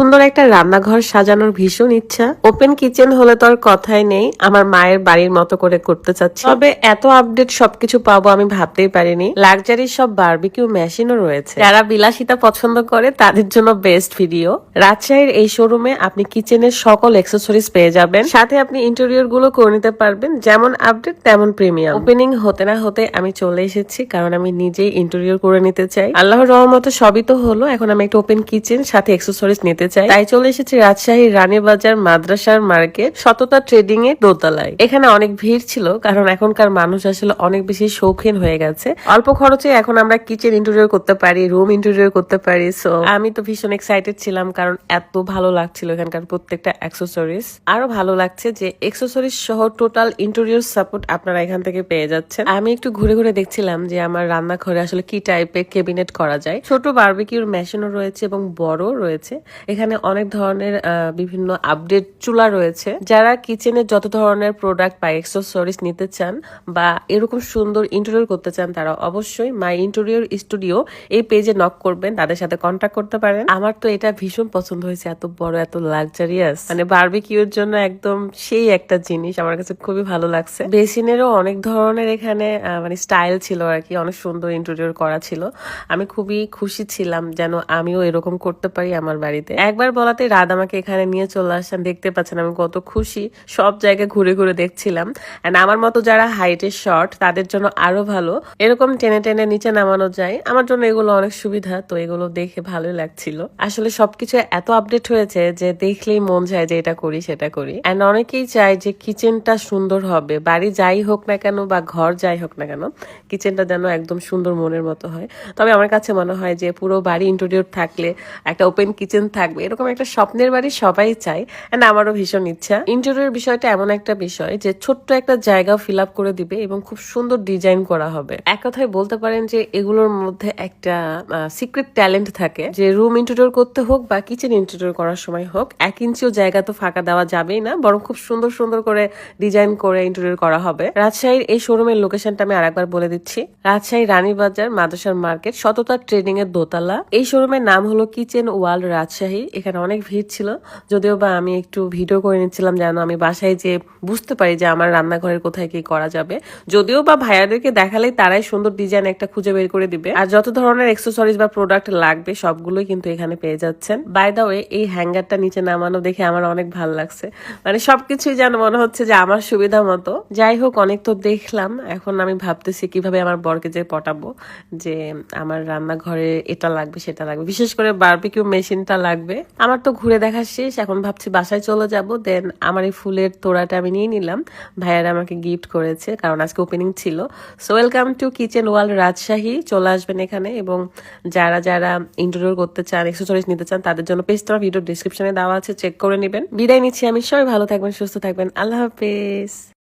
সুন্দর একটা রান্নাঘর সাজানোর ভীষণ ইচ্ছা। ওপেন কিচেন হলে তো আর কথাই নেই, আমার মায়ের বাড়ির মতো করে করতে চাচ্ছি। তবে এত আপডেট সবকিছু পাবো আমি ভাবতেই পারিনি। লাক্সারি সব বারবিকিউ মেশিনও রয়েছে। যারা বিলাসিতা পছন্দ করে, তাদের জন্য বেস্ট ভিডিও রাজশাহীর এই শোরুমে আপনি কিচেনের সকল অ্যাক্সেসরিজ পেয়ে যাবেন। সাথে আপনি ইন্টেরিয়রগুলো করে নিতে পারবেন, যেমন আপডেট তেমন প্রিমিয়াম ওপেনিং হতে না হতে আমি চলে এসেছি, কারণ আমি নিজেই ইন্টেরিয়র করে নিতে চাই। আল্লাহর রহমতে সবই তো হলো, এখন আমি একটা ওপেন কিচেন সাথে অ্যাক্সেসরিজ নিতে চাই তাই চলে এসেছি রাজশাহীর রানীবাজার মাদ্রাসার মার্কেট সততা ট্রেডিং এর দোতলায়। এখানে অনেক ভিড় ছিল, কারণ এখনকার মানুষ আসলে অনেক বেশি শৌখিন হয়ে গেছে। অল্প খরচে এখন আমরা কিচেন ইন্টেরিয়র করতে পারি রুম ইন্টেরিয়র করতে পারি সো আমি তো ভীষণ এক্সাইটেড ছিলাম, কারণ এত ভালো লাগছিল এখানকার প্রত্যেকটা অ্যাক্সেসরিজ আরও ভালো লাগছে যে অ্যাক্সেসরিজ সহ টোটাল ইন্টেরিয়র সাপোর্ট আপনারা এখান থেকে পেয়ে যাচ্ছেন। আমি একটু ঘুরে ঘুরে দেখছিলাম যে আমার রান্নাঘরে আসলে কি টাইপের কেবিনেট করা যায়। ছোট বারবিকিউর মেশিনও রয়েছে এবং বড় রয়েছে। এখানে অনেক ধরনের বিভিন্ন আপডেট চুলা রয়েছে। যারা কিচেনের যত ধরনের প্রোডাক্ট বা এক্সেসরিজ নিতে চান বা এরকম সুন্দর ইন্টেরিয়র করতে চান, তারা অবশ্যই মাই ইন্টেরিয়র স্টুডিও এই পেজে নক করবেন। তাদের সাথে কন্ট্যাক্ট করতে পারেন। আমার তো এটা ভীষণ পছন্দ হয়েছে, এত বড়, এত লাক্সারিয়াস মানে বারবিকিউর জন্য একদম সেই একটা জিনিস আমার কাছে খুবই ভালো লাগছে। বেসিনেরও অনেক ধরনের এখানে মানে স্টাইল ছিল আর কি, অনেক সুন্দর ইন্টেরিয়র করা ছিল। আমি খুবই খুশি ছিলাম যেন আমিও এরকম করতে পারি আমার বাড়িতে। একবার বলাতে রাত আমাকে এখানে নিয়ে চলে আসলাম, দেখতে পাচ্ছেন আমি কত খুশি। সব জায়গায় ঘুরে ঘুরে দেখছিলাম। এন্ড আমার মতো যারা হাইটের শর্ট তাদের জন্য আরও ভালো। এরকম টেনে টেনে নিচে নামানো যায়। আমার জন্য এগুলো অনেক সুবিধা, তো এগুলো দেখে ভালোই লাগছিল। আসলে সবকিছু এত আপডেট হয়েছে যে দেখলেই মন চায় যে এটা করি, সেটা করি। এন্ড অনেকেই চায় যে কিচেনটা সুন্দর হবে। বাড়ি যাই হোক না কেন বা ঘর যাই হোক না কেন কিচেনটা যেন একদম সুন্দর মনের মতো হয়। তবে আমার কাছে মনে হয় যে পুরো বাড়ি ইন্টেরিয়র থাকলে, একটা ওপেন কিচেন থাকবে এরকম একটা স্বপ্নের বাড়ি সবাই চায় এন্ড আমারও ভীষণ ইচ্ছা। ইন্টেরিয়র বিষয়টা এমন একটা বিষয় যে ছোট্ট একটা জায়গা ফিল আপ করে দিবে এবং খুব সুন্দর ডিজাইন করা হবে। এক কথায় বলতে পারেন যে এগুলোর মধ্যে একটা সিক্রেট ট্যালেন্ট থাকে যে রুম ইন্টেরিয়র করতে হোক বা কিচেন ইন্টেরিয়র করার সময় হোক, এক ইঞ্চিও জায়গা তো ফাঁকা দেওয়া যাবেই না, বরং খুব সুন্দর সুন্দর করে ডিজাইন করে ইন্টেরিয়র করা হবে। রাজশাহীর এই শোরুমের লোকেশনটা আমি আরেকবার বলে দিচ্ছি। রাজশাহী রানীবাজার মাদ্রাসার মার্কেট, সততা ট্রেনিং এর দোতলা। এই শোরুমের নাম হলো কিচেন ওয়ার্ল্ড রাজশাহী এখানে অনেক ভিড় ছিল। যদিও বা আমি একটু ভিডিও করে নিচ্ছিলাম যেন আমি বাসায় যে বুঝতে পারি যে আমার রান্নাঘরের কোথায় কি করা যাবে। যদিও বা ভাইয়াদেরকে দেখালেই তারাই সুন্দর ডিজাইন একটা খুঁজে বের করে দিবে। আর যত ধরনের এক্সেসরিজ বা প্রোডাক্ট লাগবে, সবগুলোই কিন্তু এখানে পেয়ে যাচ্ছেন। বাই দা ওয়ে এই হ্যাঙ্গারটা নিচে নামানো দেখে আমার অনেক ভালো লাগছে। মানে সবকিছুই যেন মনে হচ্ছে যে আমার সুবিধা মতো। যাই হোক, অনেক তো দেখলাম। এখন আমি ভাবতেছি কীভাবে আমার বরকে যে পটাবো, যে আমার রান্নাঘরে এটা লাগবে, সেটা লাগবে। বিশেষ করে বারবিকিউ মেশিনটা লাগবে। আমার তো ঘুরে দেখা শেষ, এখন ভাবছি বাসায় চলে যাব। দেন আমার এই ফুলের তোড়াটা আমি নিয়ে নিলাম। ভাইয়ারা আমাকে গিফট করেছে, কারণ আজকে ওপেনিং ছিল। So welcome to kitchen wall Rajshahi চলে আসবেন এখানে এবং যারা যারা ইন্টারভিউ করতে চান এক্সেসরিজ নিতে চান, তাদের জন্য পেজটা ভিডিও ডিসক্রিপশনে দেওয়া আছে চেক করে নেবেন। বিদায় নিচ্ছি আমি, সবাই ভালো থাকবেন, সুস্থ থাকবেন। আল্লাহ হাফেজ।